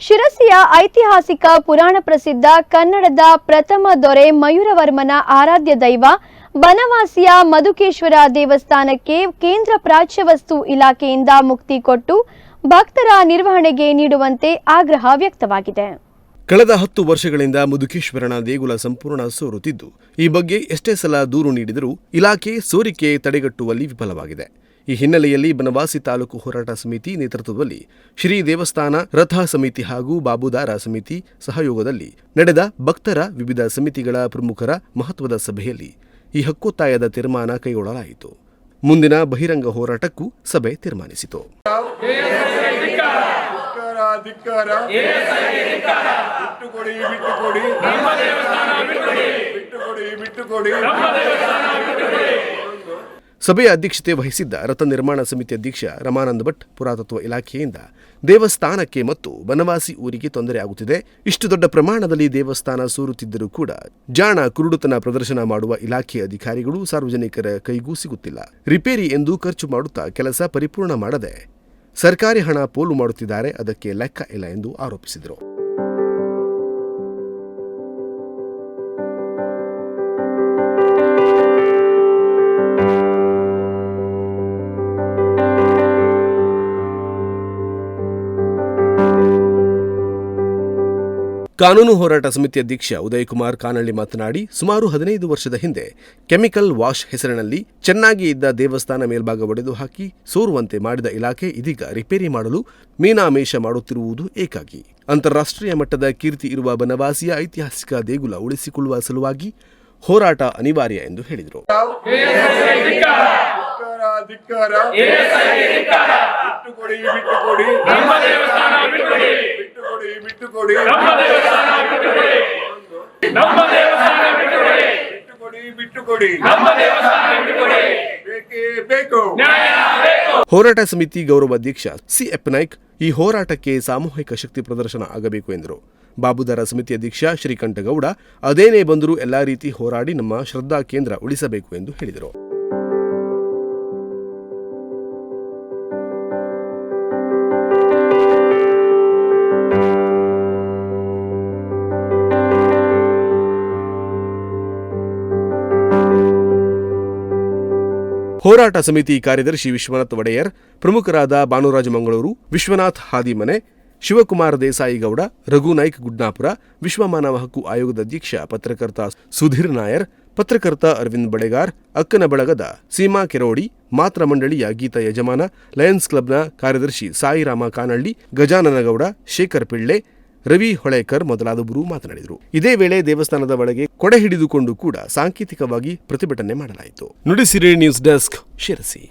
ಶಿರಸಿಯ ಐತಿಹಾಸಿಕ ಪುರಾಣ ಪ್ರಸಿದ್ಧ ಕನ್ನಡದ ಪ್ರಥಮ ದೊರೆ ಮಯೂರವರ್ಮನ ಆರಾಧ್ಯ ದೈವ, ಬನವಾಸಿಯ ಮಧುಕೇಶ್ವರ ದೇವಸ್ಥಾನಕ್ಕೆ ಕೇಂದ್ರ ಪ್ರಾಚ್ಯವಸ್ತು ಇಲಾಖೆಯಿಂದ ಮುಕ್ತಿ ಕೊಟ್ಟು ಭಕ್ತರ ನಿರ್ವಹಣೆಗೆ ನೀಡುವಂತೆ ಆಗ್ರಹ ವ್ಯಕ್ತವಾಗಿದೆ. ಕಳೆದ ಹತ್ತು ವರ್ಷಗಳಿಂದ ಮುದುಕೇಶ್ವರನ ದೇಗುಲ ಸಂಪೂರ್ಣ ಸೋರುತ್ತಿದ್ದು, ಈ ಬಗ್ಗೆ ಎಷ್ಟೇ ಸಲ ದೂರು ನೀಡಿದರೂ ಇಲಾಖೆ ಸೋರಿಕೆ ತಡೆಗಟ್ಟುವಲ್ಲಿ ವಿಫಲವಾಗಿದೆ. ಈ ಹಿನ್ನೆಲೆಯಲ್ಲಿ ಬನವಾಸಿ ತಾಲೂಕು ಹೋರಾಟ ಸಮಿತಿ ನೇತೃತ್ವದಲ್ಲಿ ಶ್ರೀ ದೇವಸ್ಥಾನ ರಥ ಸಮಿತಿ ಹಾಗೂ ಬಾಬುದಾರ ಸಮಿತಿ ಸಹಯೋಗದಲ್ಲಿ ನಡೆದ ಭಕ್ತರ ವಿವಿಧ ಸಮಿತಿಗಳ ಪ್ರಮುಖರ ಮಹತ್ವದ ಸಭೆಯಲ್ಲಿ ಈ ಹಕ್ಕೊತ್ತಾಯದ ತೀರ್ಮಾನ ಕೈಗೊಳ್ಳಲಾಯಿತು. ಮುಂದಿನ ಬಹಿರಂಗ ಹೋರಾಟಕ್ಕೂ ಸಭೆ ತೀರ್ಮಾನಿಸಿತು. ಧಿಕ್ಕಾರ ಕೊಡಿ ಬಿಟ್ಟುಕೊಡಿ ಬಿಟ್ಟುಕೊಡಿ. ಬಿಟ್ಟುಕೊಡಿ ಬಿಟ್ಟುಕೊಡಿ. ಸಭೆಯ ಅಧ್ಯಕ್ಷತೆ ವಹಿಸಿದ್ದ ರಥ ನಿರ್ಮಾಣ ಸಮಿತಿ ಅಧ್ಯಕ್ಷ ರಮಾನಂದ ಭಟ್ ಪುರಾತತ್ವ ಇಲಾಖೆಯಿಂದ ದೇವಸ್ಥಾನಕ್ಕೆ ಮತ್ತು ಬನವಾಸಿ ಊರಿಗೆ ತೊಂದರೆ ಆಗುತ್ತಿದೆ. ಇಷ್ಟು ದೊಡ್ಡ ಪ್ರಮಾಣದಲ್ಲಿ ದೇವಸ್ಥಾನ ಸೂರುತ್ತಿದ್ದರೂ ಕೂಡ ಜಾಣ ಕುರುಡುತನ ಪ್ರದರ್ಶನ ಮಾಡುವ ಇಲಾಖೆ ಅಧಿಕಾರಿಗಳು ಸಾರ್ವಜನಿಕರ ಕೈಗೂ ಸಿಗುತ್ತಿಲ್ಲ. ರಿಪೇರಿ ಎಂದು ಖರ್ಚು ಮಾಡುತ್ತಾ ಕೆಲಸ ಪರಿಪೂರ್ಣ ಮಾಡದೆ ಸರ್ಕಾರಿ ಹಣ ಪೋಲು ಮಾಡುತ್ತಿದ್ದಾರೆ ಅದಕ್ಕೆ ಲೆಕ್ಕ ಇಲ್ಲ ಎಂದು ಆರೋಪಿಸಿದರು. ಕಾನೂನು ಹೋರಾಟ ಸಮಿತಿ ಅಧ್ಯಕ್ಷ ಉದಯಕುಮಾರ್ ಕಾನಳ್ಳಿ ಮಾತನಾಡಿ ಸುಮಾರು ಹದಿನೈದು ವರ್ಷದ ಹಿಂದೆ ಕೆಮಿಕಲ್ ವಾಶ್ ಹೆಸರಿನಲ್ಲಿ ಚೆನ್ನಾಗಿ ಇದ್ದ ದೇವಸ್ಥಾನ ಮೇಲ್ಭಾಗ ಒಡೆದು ಹಾಕಿ ಸೋರುವಂತೆ ಮಾಡಿದ ಇಲಾಖೆ ಇದೀಗ ರಿಪೇರಿ ಮಾಡಲು ಮೀನಾಮೇಷ ಮಾಡುತ್ತಿರುವುದು ಏಕಾಗಿ. ಅಂತಾರಾಷ್ಟ್ರೀಯ ಮಟ್ಟದ ಕೀರ್ತಿ ಇರುವ ಬನವಾಸಿಯ ಐತಿಹಾಸಿಕ ದೇಗುಲ ಉಳಿಸಿಕೊಳ್ಳುವ ಸಲುವಾಗಿ ಹೋರಾಟ ಅನಿವಾರ್ಯ ಎಂದು ಹೇಳಿದರು. ಬಿಟ್ಟುಕೊಡಿ. ಬಿಟ್ಟುಕೊಡಿ ಬಿಟ್ಟುಕೊಡಿ. ಬಿಟ್ಟುಕೊಡಿ. ಬೇಕೇ ಬೇಕು. ಹೋರಾಟ ಸಮಿತಿ ಗೌರವ ಅಧ್ಯಕ್ಷ ಸಿ ಎಪ್ ನಾಯ್ಕ್ ಈ ಹೋರಾಟಕ್ಕೆ ಸಾಮೂಹಿಕ ಶಕ್ತಿ ಪ್ರದರ್ಶನ ಆಗಬೇಕು ಎಂದರು. ಬಾಬುದಾರ ಸಮಿತಿ ಅಧ್ಯಕ್ಷ ಶ್ರೀಕಂಠಗೌಡ ಅದೇನೇ ಬಂದರೂ ಎಲ್ಲಾ ರೀತಿ ಹೋರಾಡಿ ನಮ್ಮ ಶ್ರದ್ಧಾ ಕೇಂದ್ರ ಉಳಿಸಬೇಕು ಎಂದು ಹೇಳಿದರು. ಹೋರಾಟ ಸಮಿತಿ ಕಾರ್ಯದರ್ಶಿ ವಿಶ್ವನಾಥ್ ಒಡೆಯರ್, ಪ್ರಮುಖರಾದ ಭಾನುರಾಜ ಮಂಗಳೂರು, ವಿಶ್ವನಾಥ್ ಹಾದಿಮನೆ, ಶಿವಕುಮಾರ್ ದೇಸಾಯಿಗೌಡ, ರಘು ನಾಯ್ಕ್ ಗುಡ್ನಾಪುರ ವಿಶ್ವ ಮಾನವ ಹಕ್ಕು ಆಯೋಗದ ಅಧ್ಯಕ್ಷ ಪತ್ರಕರ್ತ ಸುಧೀರ್ ನಾಯರ್, ಪತ್ರಕರ್ತ ಅರವಿಂದ್ ಬಳೆಗಾರ್, ಅಕ್ಕನ ಬಳಗದ ಸೀಮಾ ಕೆರೋಡಿ, ಮಾತ್ರ ಮಂಡಳಿಯ ಗೀತ ಯಜಮಾನ, ಲಯನ್ಸ್ ಕ್ಲಬ್ನ ಕಾರ್ಯದರ್ಶಿ ಸಾಯಿರಾಮ ಕಾನಳ್ಳಿ, ಗಜಾನನಗೌಡ, ಶೇಖರ್ ಪಿಳ್ಳೆ ರವಿ ಹೊಳೇಕರ್ ಮೊದಲಾದವರು ಮಾತನಾಡಿದರು. ಇದೇ ವೇಳೆ ದೇವಸ್ಥಾನದ ಒಳಗೆ ಕೊಡೆ ಹಿಡಿದುಕೊಂಡು ಕೂಡ ಸಾಂಕೇತಿಕವಾಗಿ ಪ್ರತಿಭಟನೆ ಮಾಡಲಾಯಿತು. Nudisiri news desk Sirsi.